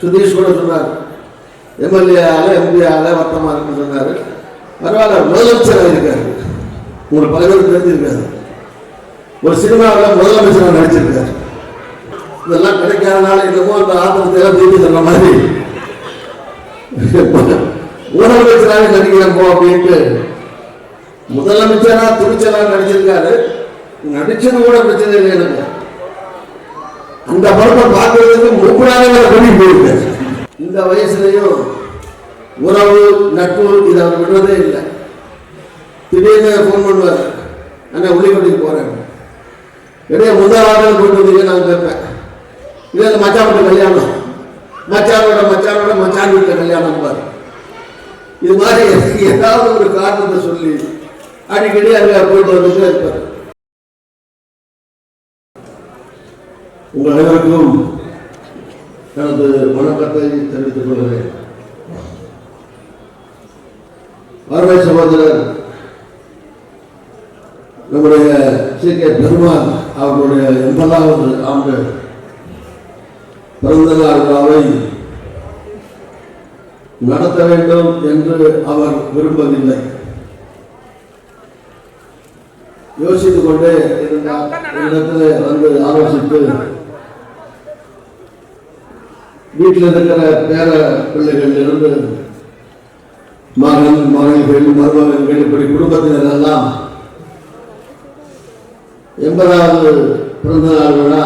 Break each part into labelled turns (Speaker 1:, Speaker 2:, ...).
Speaker 1: சுதீஷ் கூட சொன்னார். எம்எல்ஏ ஆல எம்பி ஆல வட்டமா இருக்குன்னு சொன்னாரு. பரவாயில்ல முதலமைச்சராக இருக்காரு. உங்களுக்கு பல பேருக்கு தெரிஞ்சிருக்காரு ஒரு சினிமாவில் முதலமைச்சராக நடிச்சிருக்காரு. இதெல்லாம் கிடைக்காதனால என்னமோ அந்த ஆத்திரத்தை எல்லாம் தீர்த்து சொன்ன மாதிரி. முதலமைச்சராக நடிக்கிறப்போ அப்படின்ட்டு முதலமைச்சராக துணிச்சலாக நடிச்சிருக்காரு. நடிச்சது கூட பிரச்சனை இல்லை எனக்கு அந்த படத்தை பார்க்கறதுக்கு முப்பதாயிரம் பண்ணி போயிருக்காரு இந்த வயசுலயும் உறவு நட்பு இதை அவர் விடுறதே இல்லை. திடீர்னு ஃபோன் பண்ணுவார். அண்ணா உள்ளிக்கொட்டிக்கு போறேன் இடையே முதல் வாரம் போட்டு வந்தீங்க நான் கேட்பேன். இதே அந்த மச்சான் வீட்டு கல்யாணம். மச்சானோட மச்சானோட மச்சான் வீட்டில் கல்யாணம் பாரு இது மாதிரி ஏதாவது ஒரு காரணத்தை சொல்லி அடிக்கடி அங்கே போயிட்டு வந்துட்டு இருப்பார். உங்கள் அனைவருக்கும் எனது வணக்கத்தை தெரிவித்துக் கொள்கிறேன். அருமை சகோதரர் நம்முடைய சி. கே. பெருமாள் அவர்களுடைய எண்பதாவது ஆண்டு பிறந்த நாள் விழாவை நடத்த வேண்டும் என்று அவர் விரும்பவில்லை. யோசித்துக் கொண்டே இருந்தார். இடத்திலே வந்து ஆலோசித்து வீட்டில் இருக்கிற பேர பிள்ளைகள் இருந்து மகன் மகள்கள் மருமகன்கள் இப்படி குடும்பத்தினர் எல்லாம் எண்பதாவது பிறந்த நாள் விழா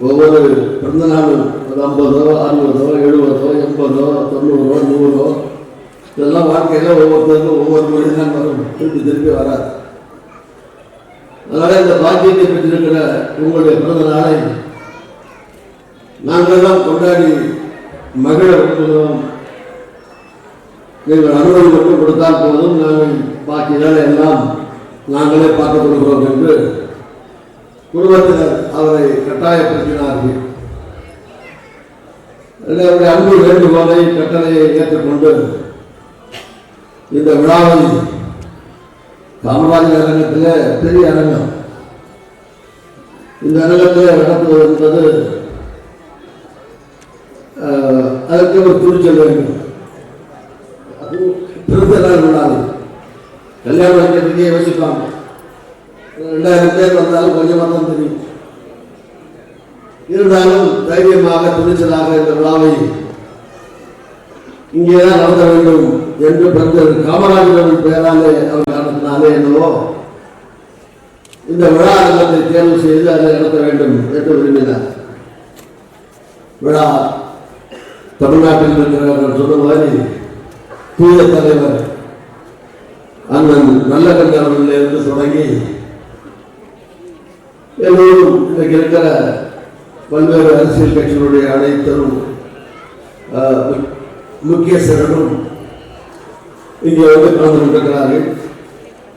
Speaker 1: ஒவ்வொரு பிறந்த நாளும் ஒரு ஐம்பதோ அறுபதோ எழுபதோ எண்பதோ தொண்ணூறோ நூறோ இதெல்லாம் வாழ்க்கையில் ஒவ்வொருத்தருக்கும் ஒவ்வொரு முறை தான் வரும். திருப்பி திருப்பி வராது. அதனால இந்த பாக்கியத்தை பெற்றிருக்கிற உங்களுடைய பிறந்த நாளை நாங்கள் கொண்டாடி மகிழ விரும்புகிறோம் நீங்கள் அனுமதி மட்டும் கொடுத்தால் போதும். நாங்கள் பாக்கி வேலை எல்லாம் நாங்களே பார்த்துக் கொள்கிறோம் என்று குடும்பத்தினர் அவரை கட்டாயப்படுத்தினார்கள். அவருடைய அன்பு வேண்டுகோளை கட்டளையை ஏற்றுக்கொண்டு இந்த விழாவை காமராஜர் அரங்கத்தில் பெரிய அரங்கம். இந்த அரங்கத்தில் நடத்துவது என்பது அதற்கு ஒரு துணிச்சல் வேண்டும். அதுவும் பிறந்த கல்யாணம் வைக்கிறதுக்கே யோசிப்பாங்க. ரெண்டாயிரம் பேர் வந்தாலும் கொஞ்சமாக தான் தெரியும். இருந்தாலும் தைரியமாக துணிச்சலாக இந்த விழாவை இங்கே தான் நடத்த வேண்டும் என்று பிறந்த காமராஜர் பெயராலே அவர் நடத்தினாலே என்னவோ இந்த விழா அரங்கத்தை தேர்வு செய்து அதை நடத்த வேண்டும் என்று விரும்பினார். விழா தமிழ்நாட்டில் இருக்கிறவர்கள் சொன்ன மாதிரி தூய தலைவர் அண்ணன் நல்ல இருந்து தொடங்கி எல்லோரும் இன்றைக்கு இருக்கிற பல்வேறு அரசியல் கட்சிகளுடைய அனைத்தரும் ஆஹ், மு- முக்கியஸ்தர்களும் இங்கே வந்து கலந்து கொண்டிருக்கிறார்கள்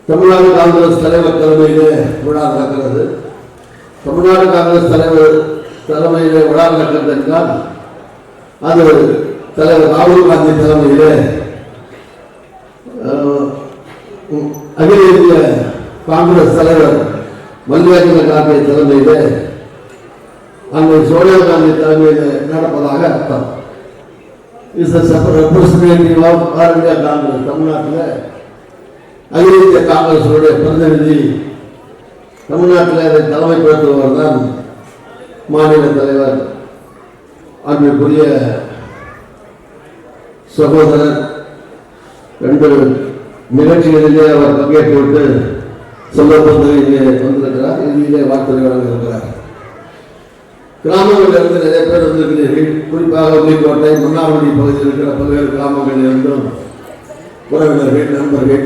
Speaker 1: தமிழ்நாடு காங்கிரஸ் தலைவர் தலைமையிலே விழா நடக்கிறது. தமிழ்நாடு காங்கிரஸ் தலைவர் தலைமையிலே விழா நடக்கிறது என்றால் அது தலைவர் ராகுல் காந்தி தலைமையில் அகில இந்திய காங்கிரஸ் தலைவர் மல்லிகார்ஜுன கார்கே தலைமையில் அங்கே சோனியா காந்தி தலைமையில் நடப்பதாக அர்த்தம். Is representative of all India Congress தமிழ்நாட்டில். அகில இந்திய காங்கிரஸுடைய பிரதிநிதி தமிழ்நாட்டில் அதை தலைமைப்படுத்துபவர் தான் மாநில தலைவர். அன்பிற்குரிய சகோதரர் ரெண்டு நிகழ்ச்சிகளிலே அவர் பங்கேற்று சொல்லப்போது இங்கே வந்திருக்கிறார். இதிலே வார்த்தை வழங்கியிருக்கிறார் கிராமங்களில் இருந்து நிறைய பேர் வந்திருக்கிறீர்கள். குறிப்பாக உள்ளிக்கோட்டை மன்னார்குடி பகுதியில் இருக்கிற பல்வேறு கிராமங்களிலிருந்தும் உறவினர்கள் நண்பர்கள்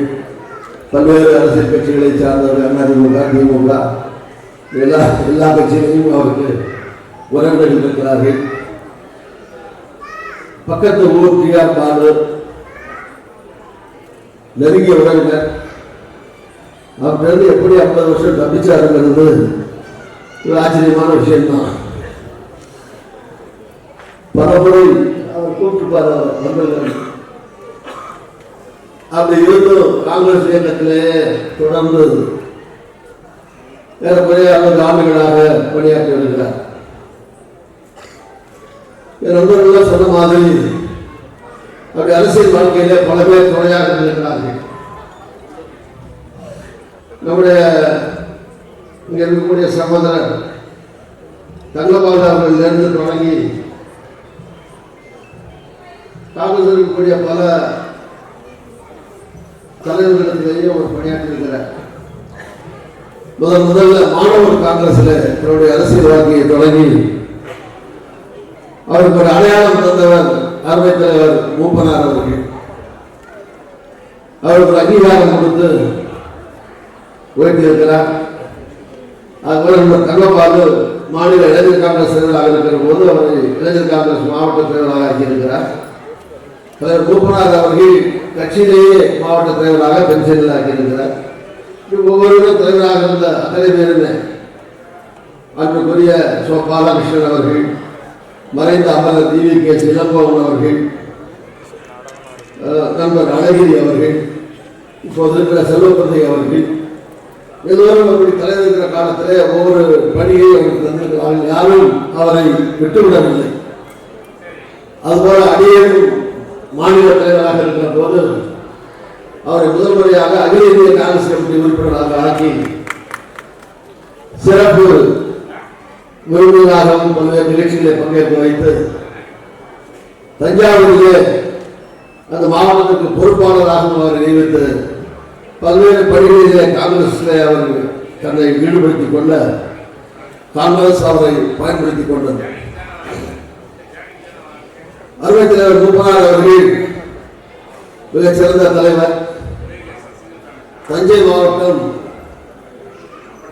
Speaker 1: பல்வேறு அரசியல் கட்சிகளை சார்ந்தவர்கள் அதிமுக திமுக எல்லா எல்லா கட்சிகளையும் அவருக்கு உறவினர்கள் இருக்கிறார்கள். பக்கத்து ஊர் டிஆர் பாலு. நெருங்கிய உறவினர். அவர்கிட்ட எப்படி ஐம்பது வருஷம் தப்பிச்சாருங்கிறது ஒரு ஆச்சரியமான விஷயம்தான். பலமுறை அவர் கூப்பிட்டுப்பார் வந்தவர் அப்படி இருந்தும் காங்கிரஸ் இயக்கத்திலே தொடர்ந்து ஏறக்குறைய ஐம்பது ஆண்டுகளாக பணியாற்றி வருகிறார். என் நண்பர்கள் சொன்ன மாதிரி அப்படி அரசியல் வாழ்க்கையில பல பேர் துணையாக இருந்திருக்கிறார்கள். நம்முடைய இங்க இருக்கக்கூடிய சகோதரர் தங்கபாலு அவர்களிலிருந்து தொடங்கி காங்கிரஸ் இருக்கக்கூடிய பல தலைவர்களிடத்திலேயே அவர் பணியாற்றியிருக்கிறார். முதல் முதல்ல மாணவர் காங்கிரஸ்ல தன்னுடைய அரசியல் வாழ்க்கையை தொடங்கி அவருக்கு ஒரு அடையாளம் தந்தவர் அருமை தலைவர் மூப்பனார் அவர்கள். அவருக்கு ஒரு அங்கீகாரம் கொடுத்து உயர்த்தியிருக்கிறார். அதுபோல நம்ம தங்கப்பாலு மாநில இளைஞர் காங்கிரஸ் தலைவராக இருக்கிற போது அவரை இளைஞர் காங்கிரஸ் மாவட்ட தலைவராக ஆகியிருக்கிறார் தலைவர் மூப்பனார் அவர்கள் கட்சியிலேயே மாவட்ட தலைவராக பென்ஷனில் ஆகியிருக்கிறார் ஒவ்வொருவரும் தலைவராக இருந்த அத்தனை பேருமே அன்புக்குரிய சோ பாலகிருஷ்ணன் அவர்கள் மறைந்த அமரர் டிவி கே இளங்கோவன் அவர்கள் நண்பர் அழகிரி அவர்கள் இப்போது இருக்கிற செல்வப்பந்தை அவர்கள் எல்லோரும் அப்படி தலைவர் இருக்கிற காலத்திலே ஒவ்வொரு பணியை அவருக்கு தந்திருக்கிறார்கள். யாரும் அவரை விட்டுவிடவில்லை. அதுபோல அடியேனும் மாநில தலைவராக இருக்கிற போது அவரை முதல் முறையாக அகில இந்திய காங்கிரஸ் கமிட்டி உறுப்பினராக ஆக்கி சிறப்பு விருந்தினராகவும் பல்வேறு நிகழ்ச்சிகளை பங்கேற்க வைத்து தஞ்சாவூரிலே அந்த மாவட்டத்துக்கு பொறுப்பாளராகவும் அவர் நியமித்து பல்வேறு பணிகளிலே காங்கிரஸிலே அவர் தன்னை ஈடுபடுத்திக் கொள்ள காங்கிரஸ் அவரை பயன்படுத்திக் கொண்டது. அருமை தலைவர் மூப்பனார் அவர்கள் மிகச்சிறந்த தலைவர். தஞ்சை மாவட்டம்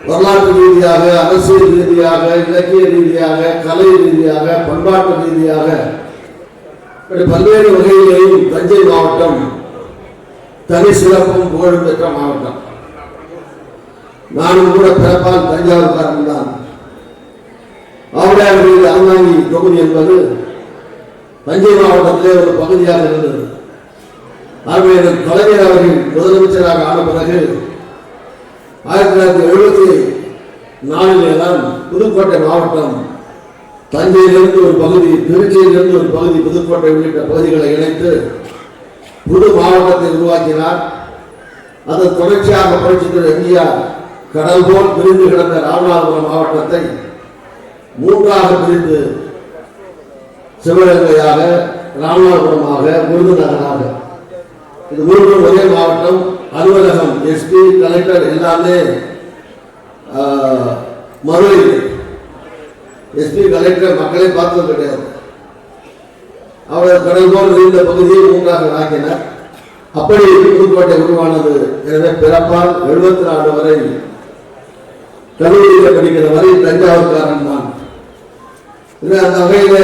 Speaker 1: வரலாற்று ரீதியாக அரசியல் ரீதியாக இலக்கிய ரீதியாக கலை ரீதியாக பண்பாட்டு ரீதியாக பல்வேறு வகையிலேயும் தஞ்சை மாவட்டம் தனி சிறப்பும் புகழும் பெற்ற மாவட்டம். நானும் கூட பிறப்பால் தஞ்சாவூர்காரன் தான். ஆவுடையார் அருணாங்கி தொகுதி என்பது தஞ்சை மாவட்டத்திலே ஒரு பகுதியாக இருந்தது. ஆகவே கலைஞர் அவர்கள் முதலமைச்சராக ஆன பிறகு ஆயிரத்தி தொள்ளாயிரத்தி எழுபத்தி நாலிலே தான் புதுக்கோட்டை மாவட்டம் தஞ்சையிலிருந்து ஒரு பகுதி திருச்சியிலிருந்து ஒரு பகுதி புதுக்கோட்டை உள்ளிட்ட பகுதிகளை இணைத்து புது மாவட்டத்தை உருவாக்கினார். அது தொடர்ச்சியாக புரட்சித்துறை எம்ஜிஆர் கடல் போல் பிரிந்து கிடந்த ராமநாதபுரம் மாவட்டத்தை மூன்றாக பிரிந்து சிவகங்கையாக ராமநாதபுரமாக விருதுநகராக. இது மூன்றும் ஒரே மாவட்டம். அலுவலகம் எஸ்பி கலெக்டர் எல்லாமே மறுவை எஸ்பி கலெக்டர் மக்களை பார்த்தது கிடையாது. அவர் கடல் போல் இருந்த பகுதியை மூன்றாக ஆக்கினார் அப்படி புதுக்கோட்டை உருவானது. எனவே பிறப்பால் எழுபத்தி நாலு வரை கல்லூரியில் படிக்கிற வரை தஞ்சாவூர்காரன் தான். அந்த வகையில்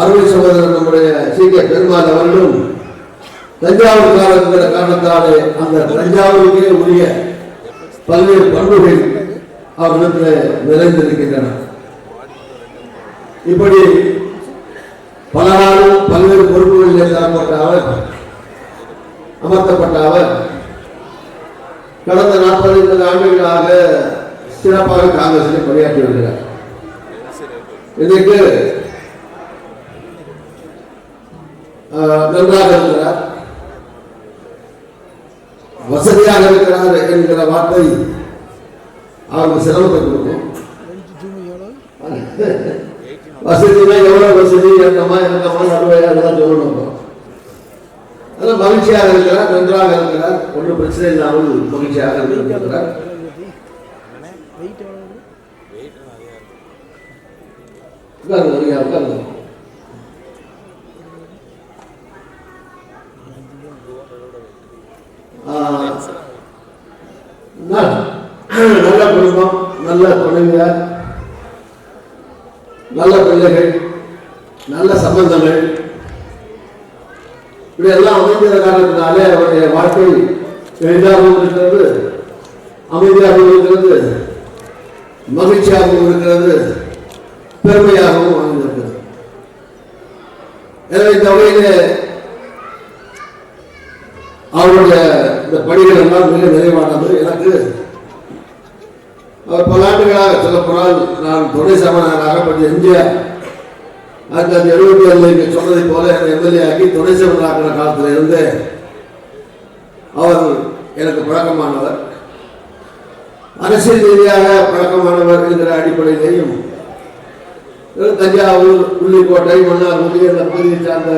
Speaker 1: அருமை சகோதரர் நம்முடைய சி. கே. பெருமாள் அவர்களும் தஞ்சாவூர் காலங்கிற காரணத்தாலே அந்த தஞ்சாவூருக்கே உரிய பல்வேறு பண்புகள் அவரிடத்தில் நிறைந்திருக்கின்றன. இப்படி பல நாளும் பல்வேறு பொறுப்புகளில் தரப்பட்ட அவர் அமர்த்தப்பட்ட அவர் கடந்த நாற்பது ஐம்பது ஆண்டுகளாக சிறப்பாக காங்கிரஸில் பணியாற்றி வருகிறார். இதற்கு ஆஹ், நன்றாக இருக்கிறார். வசதியாக இருக்கிறார் என்கிற வார்த்தை அவருக்கு சிரமத்தை கொடுக்கும். வசதினா எவ்வளவு வசதி என்னமா என்னமா நடுவையா அதெல்லாம் சொல்லணும் அதெல்லாம் மகிழ்ச்சியாக இருக்கிறார் நன்றாக இருக்கிறார் ஒன்றும் பிரச்சனை இல்லாமல் மகிழ்ச்சியாக இருக்கிறார். உட்கார்ந்து உட்கார்ந்து நல்ல குடும்பம் நல்ல துணைவியார் நல்ல பிள்ளைகள் நல்ல சம்பந்தங்கள் இப்படி எல்லாம் அமைந்த காரணத்தினாலே அவருடைய வாழ்க்கை எளிதாகவும் இருக்கிறது அமைதியாகவும் இருக்கிறது மகிழ்ச்சியாகவும் இருக்கிறது பெருமையாகவும் அமைந்திருக்கிறது. எனவே இந்த வகையிலே அவருடைய இந்த பணிகள் எல்லாம் மிக நிறைவானது. எனக்கு அவர் பல ஆண்டுகளாக சொல்லப்போனால் நான் துணை சபாநாயகராக பற்றி எம்ஜிஆர் அந்த தொள்ளாயிரத்தி எழுபத்தி ஏழு இங்கே சொன்னதை போல என்னை எம்எல்ஏ ஆக்கி துணை செயலராக்கிற காலத்தில் இருந்து அவர் எனக்கு பழக்கமானவர். அரசியல் ரீதியாக பழக்கமானவர் என்கிற அடிப்படையிலேயும் தஞ்சாவூர் புள்ளிக்கோட்டை மன்னார்குடி அந்த பகுதியை சார்ந்த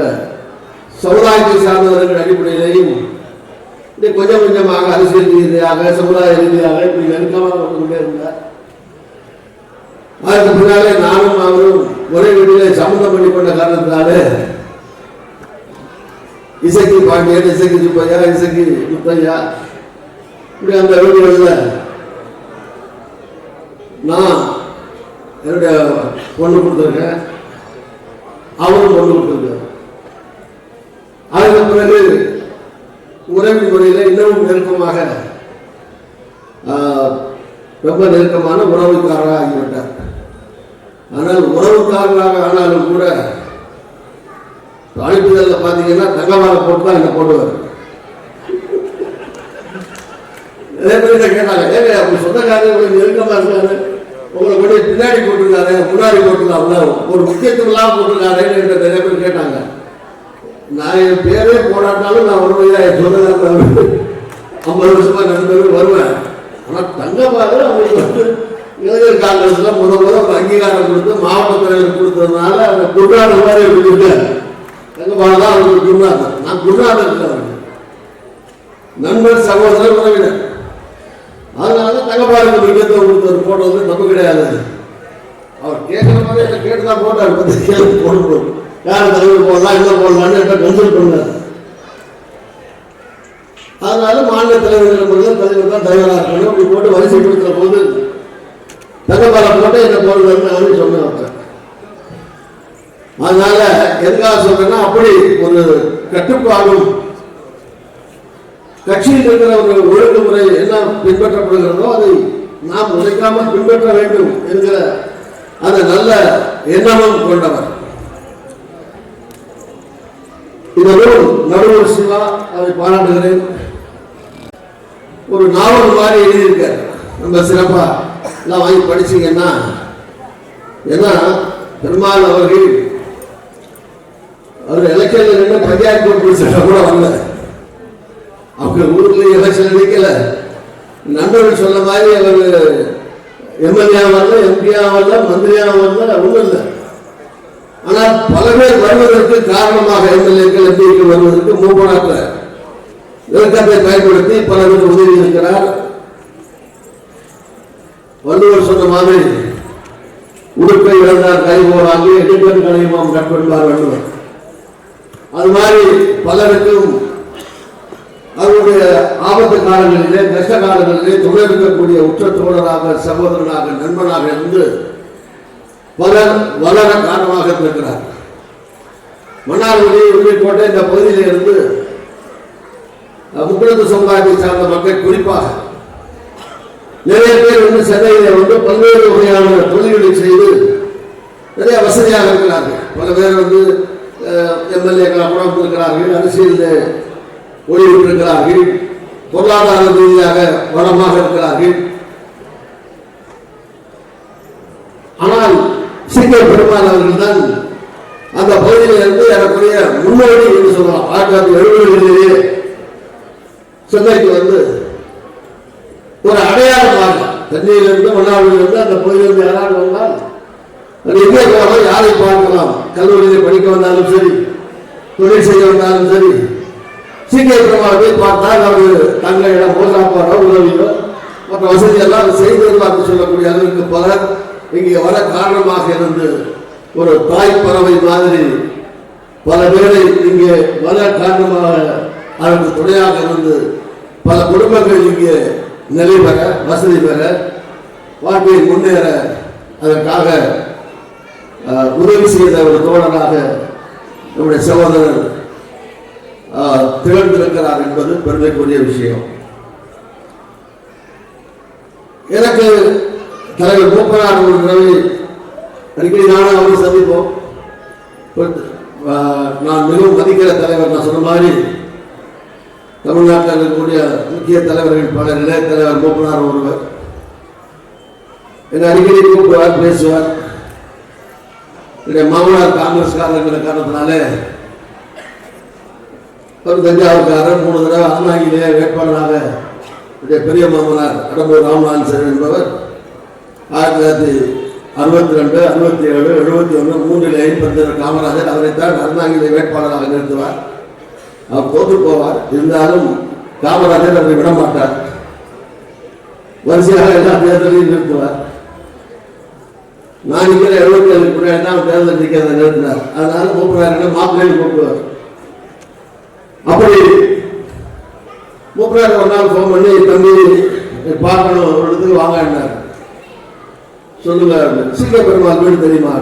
Speaker 1: சமுதாயத்தை சார்ந்தவர்கள் அடிப்படையிலேயும் இந்த கொஞ்சம் கொஞ்சமாக அரசியல் ரீதியாக சமுதாய ரீதியாக இப்படி நெருக்கமாக வந்து கொண்டே இருந்தார். அதற்கு பின்னாலே நானும் அவரும் ஒரே வீட்டிலே சம்மந்தம் பண்ணி கொண்ட காரணத்தினாலே இசைக்கு பாண்டியன் இசைக்கு சுப்பையா இசைக்கு முத்தையா இப்படி அந்த வீடுகளில் நான் என்னுடைய பொண்ணு கொடுத்துருக்கேன் அவரும் பொண்ணு கொடுத்துருக்காரு. அதுக்கு பிறகு உறவி முறையில் இன்னமும் நெருக்கமாக ரொம்ப நெருக்கமான உறவுக்காரராக ஆகிவிட்டார். ஆனால் உறவுக்காரராக ஆனாலும் கூட அழைப்புதலில் பார்த்தீங்கன்னா தங்கவார போட்டு தான் என்ன போடுவார். நிறைய பேர் கேட்டாங்க ஏங்க அப்படி சொந்தக்காரங்க உங்களுக்கு நெருக்கமாக இருக்காரு. உங்களை கொண்டு பின்னாடி போட்டிருக்காரு முன்னாடி போட்டிருக்காரு ஒரு முக்கியத்துவம் இல்லாமல் போட்டிருக்காரு நிறைய பேர் கேட்டாங்க. நான் என் பேரே போராட்டாலும் நான் வருவேன் என் ஐம்பது வருஷமா நண்பர்கள் வருவேன். ஆனால் தங்கப்பாக அவங்களுக்கு வந்து இளைஞர் காங்கிரஸ்ல முத முத அங்கீகாரம் கொடுத்து மாவட்ட தலைவர் கொடுத்ததுனால அந்த குருநாதர் மாதிரி கொடுத்துருக்காரு தங்கப்பாக தான் அவங்களுக்கு குருநாதர். நான் குருநாதர் இல்லை நண்பர் சகோதரர் உறவினர். அதனால தங்கப்பாருக்கு முக்கியத்துவம் கொடுத்தவர் போட்டோ வந்து நம்ம கிடையாது. அவர் கேட்குற மாதிரி கேட்டு தான் போட்டார். பத்தி கேள்வி போடும்போது. யார் தலைவர் போடலாம் என்ன போடலாம்னு என்கிட்ட கன்சல்ட் பண்ணார் அதனால மாநில தலைவர்கள் முதல் தலைவர் தான் தலைவராக இருக்கணும். அப்படி போட்டு வரிசைப்படுத்துற போது தங்கப்பாலை போட்டு என்ன போடுறதுன்னு நானும் சொன்னேன் அதனால எதுக்காக சொல்றேன்னா அப்படி ஒரு கட்டுப்பாடும் கட்சியில் இருக்கிற ஒரு ஒழுங்குமுறை என்ன பின்பற்றப்படுகிறதோ அதை நாம் உழைக்காமல் பின்பற்ற வேண்டும் என்கிற அந்த நல்ல எண்ணமும் கொண்டவர். இந்த நூல் நடுவர் சிவா அதை பாராட்டுகிறேன். ஒரு நாவல் மாதிரி எழுதியிருக்கார். ரொம்ப சிறப்பா எல்லாம் வாங்கி படிச்சீங்கன்னா ஏன்னா பெருமாள் அவர்கள் அவர் எலெக்ஷன்ல நின்று பஞ்சாயத்து போட்டு சட்டம் கூட வரல. அவங்க ஊர்ல எலெக்ஷன் நிற்கல நண்பர்கள் சொன்ன மாதிரி அவர் எம்எல்ஏ வரல எம்பியா வரல மந்திரியா வரல ஒன்றும் இல்லை. ஆனால் பல பேர் வருவதற்கு காரணமாக எம்எல்ஏக்கள் எம்பிக்கள் வருவதற்கு மூப்பனாற்ற விளக்கத்தை பயன்படுத்தி பல பேர் உதவி இருக்கிறார். வள்ளுவர் சொன்ன மாதிரி உடுப்பை இழந்தார் கை போராங்கி எடிப்பன் கலையுமாம் கற்பென்பார் வள்ளுவர். அது மாதிரி பலருக்கும் அவருடைய ஆபத்து காலங்களிலே கஷ்ட காலங்களிலே துணை இருக்கக்கூடிய உற்ற தோழராக சகோதரனாக நண்பனாக இருந்து பலர் வளர காரணமாக இருக்கிறார் மன்னார்குடி போட்ட இந்த பகுதியில் இருந்து அஹ், முக்குளத்து சமுதாயத்தை சார்ந்த மக்கள் குறிப்பாக நிறைய பேர் வந்து சென்னையில் வந்து பல்வேறு வகையான தொழில்களை செய்து நிறைய வசதியாக இருக்கிறார்கள். பல பேர் வந்து எம்எல்ஏக்களாக கூட வந்திருக்கிறார்கள் அரசியலில் ஓடிவிட்டிருக்கிறார்கள் பொருளாதார ரீதியாக வளமாக இருக்கிறார்கள் ஆனால் சீக்கிய பெருமாள் அவர்கள் தான் அந்த பகுதியில் இருந்து எனக்குரிய முன்னோடி என்று சொல்லலாம். ஆயிரத்தி தொள்ளாயிரத்தி எழுபதுகளிலேயே சென்னைக்கு வந்து ஒரு அடையாளமாக தஞ்சையிலிருந்து மன்னாவிலிருந்து அந்த பகுதியிலிருந்து யாராவது வந்தால் அது எங்கே போகலாம் யாரை பார்க்கலாம். கல்லூரியில் படிக்க வந்தாலும் சரி தொழில் செய்ய வந்தாலும் சரி சீக்கிய பெருமாள் போய் பார்த்தால் அவர் தங்களிடம் இடம் உதவியோ மற்ற வசதியெல்லாம் செய்து என்று சொல்லக்கூடிய அளவுக்கு பலர் இங்கே வர காரணமாக இருந்து ஒரு தாய் பறவை மாதிரி பல பேரை இங்கே வர காரணமாக அதற்கு துணையாக இருந்து பல குடும்பங்கள் இங்கே நிலை பெற வசதி பெற வாழ்க்கையை முன்னேற அதற்காக உதவி செய்த ஒரு தோழராக நம்முடைய சகோதரர் திகழ்ந்திருக்கிறார் என்பது பெருமைக்குரிய விஷயம். எனக்கு தலைவர் மூப்பனார் ஒரு ரவி அடிக்கடி நானும் அவரும் சந்திப்போம். நான் மிகவும் மதிக்கிற தலைவர் நான் சொன்ன மாதிரி தமிழ்நாட்டில் இருக்கக்கூடிய முக்கிய தலைவர்கள் பல நிலைய தலைவர் மூப்பனார் ஒருவர் என்னை அடிக்கடி கூப்பிடுவார் பேசுவார். என்னுடைய மாமனார் காங்கிரஸ்காரங்கிற காரணத்தினால ஒரு தஞ்சாவூர்காரர் மூணு தடவை அண்ணாங்கிலே வேட்பாளராக என்னுடைய பெரிய மாமனார் கடம்பூர் ராமநாதன் சார் என்பவர் ஆயிரத்தி தொள்ளாயிரத்தி அறுபத்தி ரெண்டு அறுபத்தி ஏழு எழுபத்தி ஒன்று மூன்றில் ஐம்பத்தி காமராஜர் அவரைத்தான் அருணாங்கிலே வேட்பாளராக நிறுத்துவார். அவர் தோற்று போவார். இருந்தாலும் காமராஜர் அவரை விட மாட்டார். வரிசையாக எல்லா தேர்தலையும் நிறுத்துவார். நான் நிற்கிற எழுபத்தி ஏழு முன்னாடி தான் தேர்தல் நிற்கிறத நிறுத்தினார். அதனால என்ன மாப்பிள்ளையை கூப்பிடுவார். அப்படி மூப்பரார் ஒரு நாள் ஃபோன் பண்ணி தம்பி பார்க்கணும் ஒரு இடத்துக்கு வாங்கினார் சொல்லுங்க சீக்கிய பெருமாள் வீடு தெரியுமா?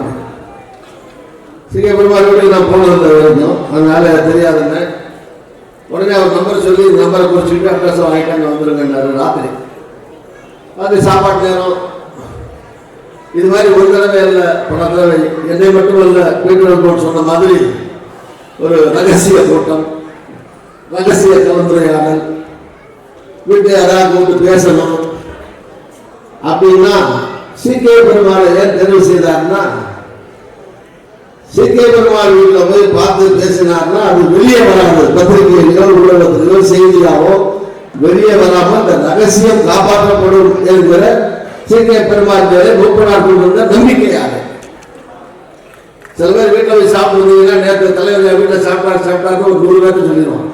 Speaker 1: சீக்கிய பெருமாள் வீட்டுக்கு நான் போனதில்லை வரைக்கும். அதனால தெரியாதுங்க. உடனே அவர் நம்பர் சொல்லி நம்பரை குறிச்சுட்டு அட்ரஸ் வாங்கிட்டாங்க வந்துருங்கன்னாரு ராத்திரி. அது சாப்பாடு நேரம். இது மாதிரி ஒரு தடவை இல்லை பல தடவை. என்னை மட்டும் இல்லை பீட்டர் சொன்ன மாதிரி ஒரு ரகசிய கூட்டம் ரகசிய கலந்துரையாடல். வீட்டை யாராவது கூப்பிட்டு பேசணும். அப்படின்னா சீக்கிய பெருமாளை ஏன் தெரிவு செய்தார்னா சீக்கிய பெருமாள் வீட்டில் போய் பார்த்து பேசினார்னா அது வெளியே வராது. பத்திரிகையிலோ ஊடகத்திலோ செய்தியாவோ வெளியே வராமல் அந்த ரகசியம் காப்பாற்றப்படும் என்கிற சீக்கிய பெருமாள் பேரை மூப்பனார் கொண்டிருந்த நம்பிக்கையாக. சில பேர் வீட்டில் போய் சாப்பிடுவீங்கன்னா நேற்று தலைவர் வீட்டில் சாப்பிட்டாரு சாப்பிட்டாரு ஒரு நூறு பேருக்கு சொல்லிடுவோம்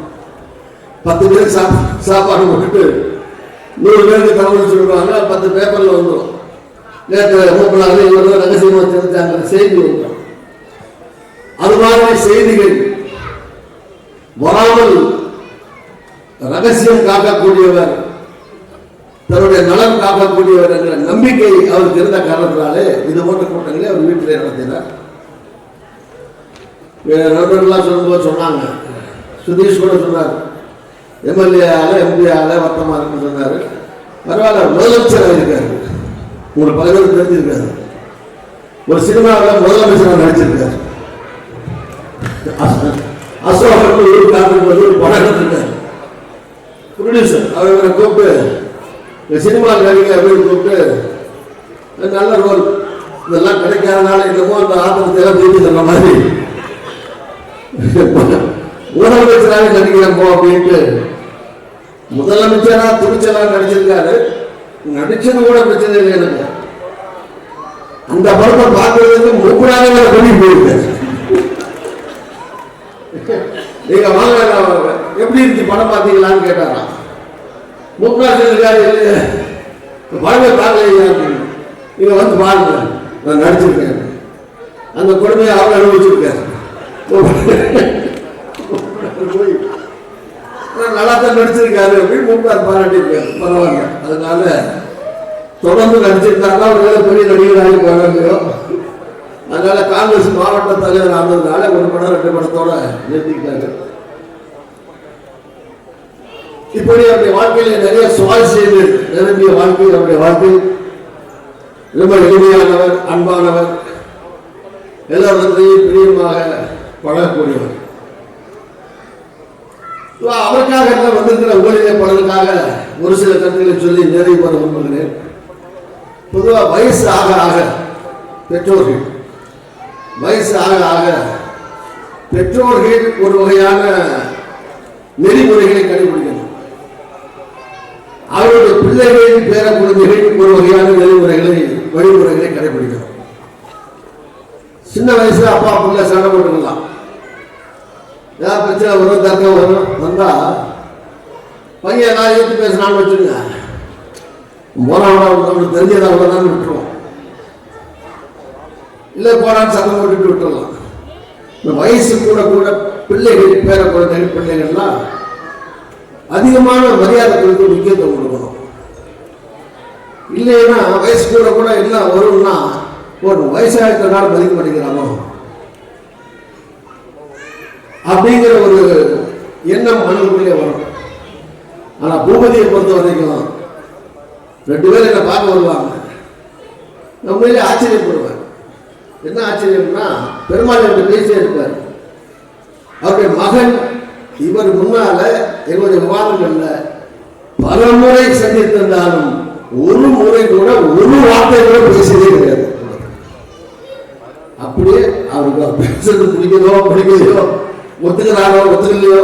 Speaker 1: பத்து பேர் சாப் சாப்பாடு போட்டு நூறு பேருக்கு தகவல் சொல்லுவாங்க பத்து பேப்பரில் வந்துடும். நேற்று மூப்பனார் இவர்கள் ரகசியமாக தெரிஞ்சாங்க செய்தி வந்தோம் அது மாதிரி செய்திகள் வராமல் ரகசியம் காக்கக்கூடியவர் தன்னுடைய நலன் காக்கக்கூடியவர் என்ற நம்பிக்கை அவருக்கு இருந்த காரணத்தினாலே இது போன்ற கூட்டங்களை அவர் வீட்டிலே நடத்தினார். நண்பர்கள்லாம் சொல்லும்போது சொன்னாங்க. சுதீஷ் கூட சொன்னார். எம்எல்ஏ ஆல எம்பி ஆல வர்த்தமா இருக்குன்னு சொன்னார். பரவாயில்ல முதலமைச்சர் இருக்காரு ஒரு பதினோரு தெரிஞ்சிருக்காரு ஒரு சினிமாவில் முதலமைச்சர் நடிச்சிருக்காரு. அசோகன் ஒரு காரணம் வந்து ஒரு படம் எடுத்திருக்காரு. ப்ரொடியூசர் அவர் இவரை கூப்பிட்டு இந்த சினிமா நடிகை அப்படின்னு கூப்பிட்டு நல்ல ரோல் இதெல்லாம் கிடைக்காதனால என்னமோ அந்த ஆத்திரத்தை எல்லாம் தீர்த்து தர மாதிரி. முதலமைச்சராக நடிக்கிறப்போ அப்படின்ட்டு முதலமைச்சராக துணிச்சலாக நடிச்சிருக்காரு. நடிச்சது கூட பிரச்சனை இல்லை எனக்கு. அந்த படத்தை பார்க்கறதுக்கு மூக்குடாக பண்ணி போயிருக்காரு நீங்க வாங்க எப்படி இருக்கு படம் பார்த்தீங்களான்னு கேட்டாராம் மூக்கராஜன் இருக்காரு இல்லையே படமே பார்க்கலையா அப்படின்னு. நீங்க வந்து பாருங்க நான் நடிச்சிருக்கேன். அந்த கொடுமையை அவர் அனுபவிச்சிருக்காரு. போய் நல்லா தான் நடிச்சிருக்காரு அப்படின்னு மூக்கார் பாராட்டியிருக்காரு. பரவாயில்ல. அதனால தொடர்ந்து நடிச்சிருந்தாருன்னா ஒரு வேலை பெரிய நடிகராகி போகலையோ அதனால காங்கிரஸ் மாவட்ட தலைவர் ஆனதுனால ஒரு படம் ரெண்டு படத்தோட நிறுத்திக்கிட்டாங்க இப்படி அவருடைய வாழ்க்கையில நிறைய சுவாரஸ்யங்கள் நிரம்பிய வாழ்க்கை அவருடைய வாழ்க்கை. ரொம்ப எளிமையானவர் அன்பானவர். எல்லாரிடத்தையும் பிரியமாக பழகக்கூடியவர். அவருக்காக என்ன வந்திருக்கிற உங்களிலே பலருக்காக ஒரு சில கருத்துக்களை சொல்லி நிறைவு பெற விரும்புகிறேன். பொதுவாக வயசு ஆக ஆக பெற்றோர்கள் வயசு ஆக ஆக பெற்றோர்கள் ஒரு வகையான நெறிமுறைகளை கடைபிடிக்கணும் அவருடைய பிள்ளைகளின் பேர குழந்தைகள் ஒரு வகையான நெறிமுறைகளை வழிமுறைகளை கடைபிடிக்கணும் சின்ன வயசுல அப்பா பிள்ளை சண்டை போட்டுக்கலாம். ஏதாவது பிரச்சனை வரும் தர்க்கம் வரும் வந்தா பையன் ஏதாவது எடுத்து பேசினான்னு வச்சுடுங்க போனவனா நம்மளுக்கு தெரிஞ்சதை அவ்வளோதான் விட்டுருவோம். இல்லை போனான்னு சத்தம் போட்டுட்டு விட்டுடலாம் இந்த வயசு கூட கூட பிள்ளைகள் பேர குழந்தைகள் பிள்ளைகள்லாம் அதிகமான மரியாதை கொடுத்து முக்கியத்துவம் கொடுக்கணும். இல்லைன்னா வயசு கூட கூட எல்லாம் வரும்னா ஒரு வயசாயிட்டனால மதிக்க மாட்டேங்கிறானோ? அப்படிங்கிற ஒரு எண்ணம் மனதுக்குள்ளே வரும்? ஆனா பூபதியை பொறுத்த வரைக்கும் ரெண்டு பேரும் என்ன பார்க்க வருவாங்க. நம்மளே உண்மையிலே என்ன ஆச்சரியம்னா பெருமாள் என்று பேசியே இருப்பார். அவருடைய மகன் இவர் முன்னால எங்களுடைய விவாதங்கள்ல பல முறை சந்தித்திருந்தாலும் ஒரு முறை கூட ஒரு வார்த்தை கூட பேசியதே கிடையாது. அப்படியே அவருக்கு பேசுறது பிடிக்குதோ பிடிக்கலையோ ஒத்துக்கிறாரோ ஒத்துக்கலையோ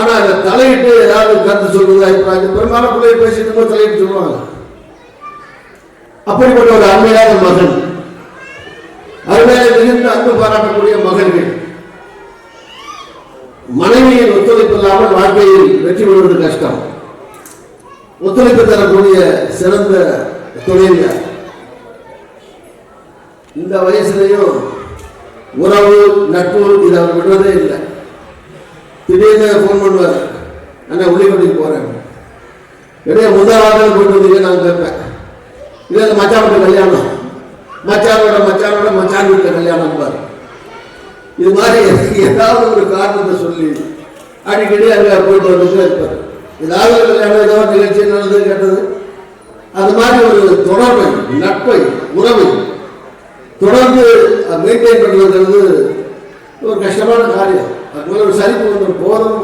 Speaker 1: ஆனா அந்த தலையிட்டு ஏதாவது கருத்து சொல்றது அபிப்பிராயம் பெரும்பாலும் பிள்ளைய பேசிட்டு இருக்கும்போது தலையிட்டு சொல்லுவாங்க. அப்படிப்பட்ட ஒரு அருமையான மகன். அருமையாக மிகுந்த அன்பு பாராட்டக்கூடிய மகன்கள் மனைவியின் ஒத்துழைப்பு இல்லாமல் வாழ்க்கையில் வெற்றி பெறுவது கஷ்டம். ஒத்துழைப்பு தரக்கூடிய சிறந்த தொழிலாளர் இந்த வயசுலயும் உறவு நட்பு இதை அவர் விடுறதே இல்லை. திடீர்னு ஃபோன் பண்ணுவார். அண்ணா உள்ளிக்கொண்டிக்கு போகிறேன் இடையே முதல் வாரம் போயிட்டு வந்தீங்க நான் கேட்பேன். இல்லை அந்த மச்சாவோட கல்யாணம். மச்சானோட மச்சானோட மச்சான் வீட்டில் கல்யாணம் பார் இது மாதிரி ஏதாவது ஒரு காரணத்தை சொல்லி அடிக்கடி அங்கே போயிட்டு வந்துட்டு இருப்பார். ஏதாவது ஒரு கல்யாணம் ஏதோ நிகழ்ச்சி நல்லது கேட்டது. அது மாதிரி ஒரு தொடர்பை நட்பை உறவை தொடர்ந்து மெயின்டைன் பண்ணுறது ஒரு கஷ்டமான காரியம். அதுக்குள்ள ஒரு சலிப்பு வந்து போதும்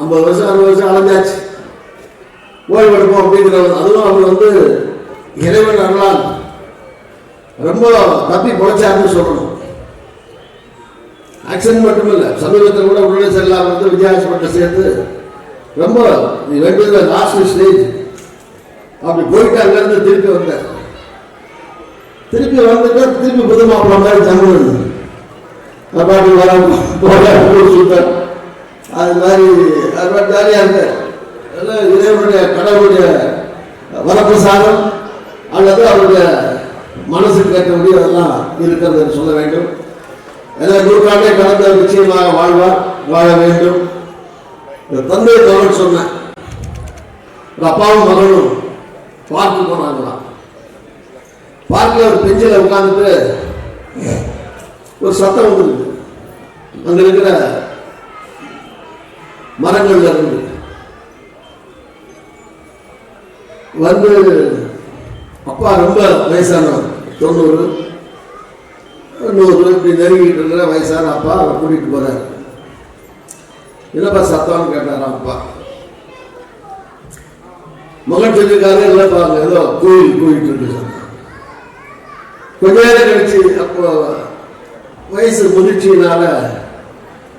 Speaker 1: ஐம்பது வருஷம் அறுபது வருஷம் அலைஞ்சாச்சு ஓய்வு எடுப்போம் அப்படிங்கிற அதுவும் அவர் வந்து இறைவன் அருளால் ரொம்ப தப்பி பொழைச்சாருன்னு சொல்லணும். ஆக்சிடென்ட் மட்டும் இல்லை சமீபத்தில் கூட உடனே செல்லாம வந்து விஜய் ஹாஸ்பிட்டல் சேர்த்து ரொம்ப வேண்டியது லாஸ்ட் ஸ்டேஜ் அப்படி போயிட்டு அங்கேருந்து திருப்பி வந்தார். திருப்பி வந்துட்டு திருப்பி புது மாப்பிள்ள மாதிரி தமிழ் அப்பாடி வர போக அது மாதிரி அது மாதிரி ஜாலியாக இருந்தார். எல்லாம் இறைவனுடைய கடவுளுடைய வரப்பிரசாதம் அல்லது அவருடைய மனசுக்கு கேட்கக்கூடிய அதெல்லாம் இருக்கிறது என்று சொல்ல வேண்டும். ஏன்னா நூற்றாண்டை கடந்த நிச்சயமாக வாழ்வார் வாழ வேண்டும். தந்தை தவறு சொன்னேன் அப்பாவும் மகனும் பார்க்கு போனாங்களாம் பார்க்கில் ஒரு பெஞ்சில் உட்காந்துட்டு ஒரு சத்தம் வந்துருக்கு அங்க இருக்கிற மரங்கள்ல இருந்து வந்து அப்பா ரொம்ப வயசானவர். தொண்ணூறு நூறு இப்படி நெருங்கிட்டு இருக்கிற வயசான அப்பா அவர் கூட்டிட்டு போறாரு. என்னப்பா சத்தம்னு கேட்டாரா அப்பா. மகன் சொல்லியிருக்காரு இல்லைப்பா அங்க ஏதோ கோயில் கூட்டிட்டு இருக்கு கொஞ்ச நேரம் கழிச்சு அப்போ வயசு முதிர்ச்சியினால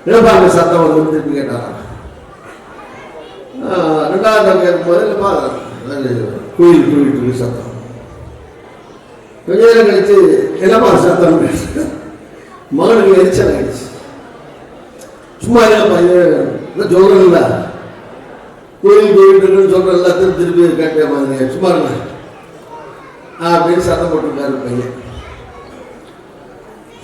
Speaker 1: என்னப்பா சத்தம் வந்து திருப்பி கேட்டாராம் ஆஹ் ரெண்டாவது தடவை கேட்கும்போது இல்லைப்பா குயில் கோயில் கூட்டிட்டு இருக்கு சத்தம். கொஞ்ச நேரம் கழிச்சு என்னப்பா சத்தம் மகனுக்கு எரிச்சல் ஆயிடுச்சு. சும்மா இல்லைப்பா இது சொல்றேன்ல கோயில் கோயில் இருக்குன்னு சொல்ற எல்லாத்தையும் திருப்பி கேட்டேன் மாதிரி சும்மா இருங்க. அப்படின்னு சத்தம் போட்டுருக்காரு பையன்.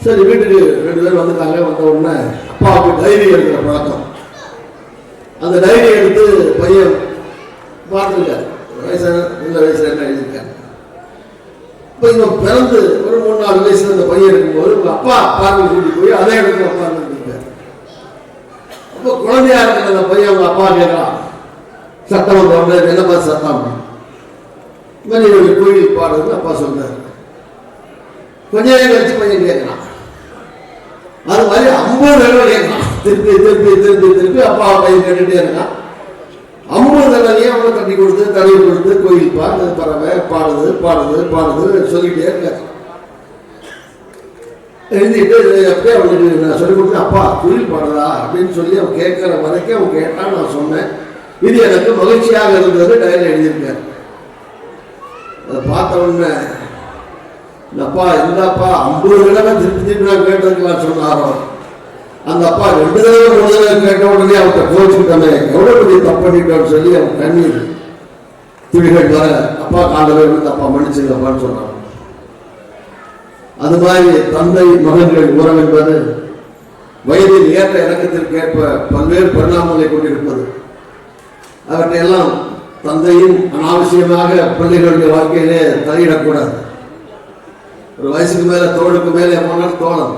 Speaker 1: சரி வீட்டுக்கு ரெண்டு பேர் வந்துட்டாங்க வந்த உடனே அப்பாவுக்கு டைரி எடுக்கிற பழக்கம். அந்த டைரி எடுத்து பையன் பார்த்துருக்காரு. வயசு இந்த வயசுல என்ன எழுதியிருக்காரு? இப்போ இவன் பிறந்து ஒரு மூணு நாலு வயசுல இந்த பையன் இருக்கும்போது உங்க அப்பா பார்வை கூட்டி போய் அதே இடத்துல உட்கார்ந்துருக்காரு. அப்போ குழந்தையா இருக்கிற அந்த பையன் அவங்க அப்பா கேட்கலாம் சத்தம் வந்த என்ன என்னப்பா சத்தம் இந்த மாதிரி ஒரு கோயில் பாடுறது அப்பா சொல்றாரு. கொஞ்சம் கழிச்சு பையன் கேட்கலாம் அது மாதிரி ஐம்பது தடவை கேட்கலாம் திருப்பி திருப்பி திருப்பி திருப்பி அப்பா பையன் கேட்டுட்டே இருக்கான் ஐம்பது தடவையே அவனை தண்ணி கொடுத்து தடவி கொடுத்து கோயில் பாடு பறவை பாடுது பாடுது பாடுது சொல்லிட்டே இருக்காரு. எழுதிட்டு அப்படியே அவனுக்கு நான் சொல்லி கொடுத்து அப்பா கோயில் பாடுறா அப்படின்னு சொல்லி அவன் கேட்குற வரைக்கும் அவன் கேட்டான் நான் சொன்னேன். இது எனக்கு மகிழ்ச்சியாக இருந்தது டயர் எழுதியிருக்காரு. அதை பார்த்த உடனே அப்பா இல்லைப்பா ஐம்பது தடவை திருப்பி திருப்பி நான் கேட்டதுக்கு சொன்னாரோ? அந்த அப்பா ரெண்டு தடவை மூணு தடவை கேட்ட உடனே அவர்கிட்ட கோச்சுக்கிட்டோமே எவ்வளோ பெரிய தப்பு பண்ணிட்டோம்னு சொல்லி அவன் கண்ணீர் துளிகள் வர அப்பா காலையில் இருந்து அப்பா மன்னிச்சிருக்கப்பான்னு சொன்னான். அது மாதிரி தந்தை மகன்கள் உரம் என்பது வயதில் ஏற்ற இறக்கத்திற்கு ஏற்ப பல்வேறு பரிணாமங்களை கொண்டிருப்பது. அவற்றையெல்லாம் தந்தையும் அனாவசியமாக பிள்ளைகளுடைய வாழ்க்கையிலே தலையிடக்கூடாது. ஒரு வயசுக்கு மேல தோளுக்கு மேலே போனால் தோழம்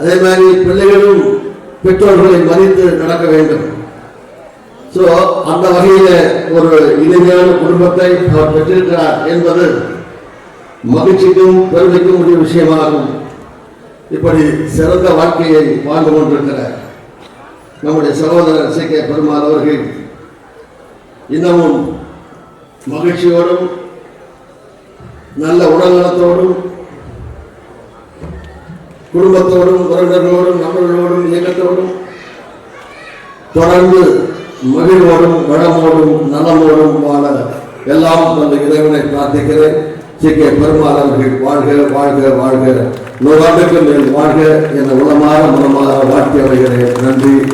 Speaker 1: அதே மாதிரி பிள்ளைகளும் பெற்றோர்களை மதித்து நடக்க வேண்டும். ஸோ அந்த வகையில ஒரு இனிமையான குடும்பத்தை அவர் பெற்றிருக்கிறார் என்பது மகிழ்ச்சிக்கும் பெருமைக்கும் உரிய விஷயமாகும். இப்படி சிறந்த வாழ்க்கையை வாழ்ந்து கொண்டிருக்கிறார் நம்முடைய சகோதரர் சி கே பெருமாள் அவர்கள் இன்னமும் மகிழ்ச்சியோடும் நல்ல உடல்நலத்தோடும் குடும்பத்தோடும் உறவினர்களோடும் நண்பர்களோடும் இயக்கத்தோடும் தொடர்ந்து மகிழ்வோடும் வளமோடும் நலமோடும் வாழ எல்லாம் அந்த இறைவனை பிரார்த்திக்கிறேன். C K. பெருமாள் அவர்கள் வாழ்க வாழ்க வாழ்க. நூறாண்டுக்கு மேல் வாழ்க என உளமாக மனமாக வாழ்த்தி வருகிறேன் நன்றி